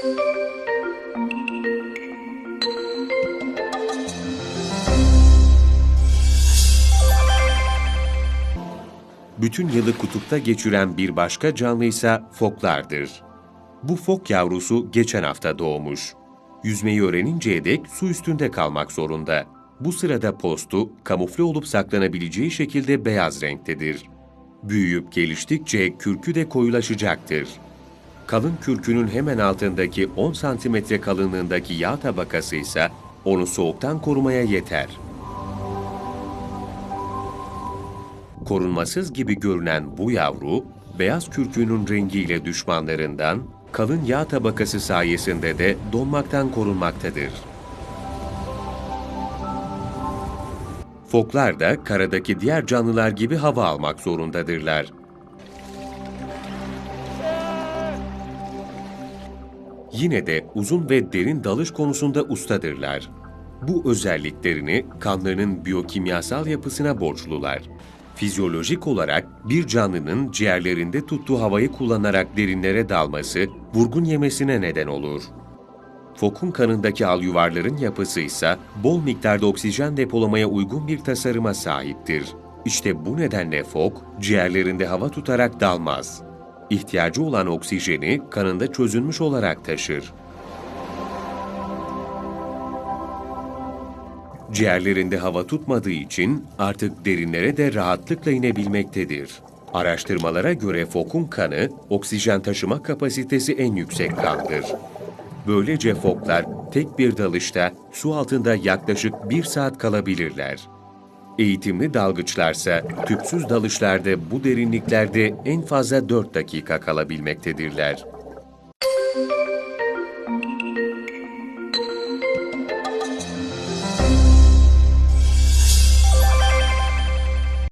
Bütün yılı kutupta geçiren bir başka canlı ise foklardır. Bu fok yavrusu geçen hafta doğmuş. Yüzmeyi öğreninceye dek su üstünde kalmak zorunda. Bu sırada postu kamufle olup saklanabileceği şekilde beyaz renktedir. Büyüyüp geliştikçe kürkü de koyulaşacaktır. Kalın kürkünün hemen altındaki 10 santimetre kalınlığındaki yağ tabakası ise onu soğuktan korumaya yeter. Korunmasız gibi görünen bu yavru, beyaz kürkünün rengiyle düşmanlarından, kalın yağ tabakası sayesinde de donmaktan korunmaktadır. Foklar da karadaki diğer canlılar gibi hava almak zorundadırlar. Yine de uzun ve derin dalış konusunda ustadırlar. Bu özelliklerini kanlarının biyokimyasal yapısına borçlular. Fizyolojik olarak bir canlının ciğerlerinde tuttuğu havayı kullanarak derinlere dalması, vurgun yemesine neden olur. Fokun kanındaki al yuvarların yapısı ise bol miktarda oksijen depolamaya uygun bir tasarıma sahiptir. İşte bu nedenle fok ciğerlerinde hava tutarak dalmaz. İhtiyacı olan oksijeni kanında çözülmüş olarak taşır. Ciğerlerinde hava tutmadığı için artık derinlere de rahatlıkla inebilmektedir. Araştırmalara göre fokun kanı, oksijen taşıma kapasitesi en yüksek kandır. Böylece foklar tek bir dalışta su altında yaklaşık bir saat kalabilirler. Eğitimli dalgıçlarsa tüpsüz dalışlarda bu derinliklerde en fazla 4 dakika kalabilmektedirler.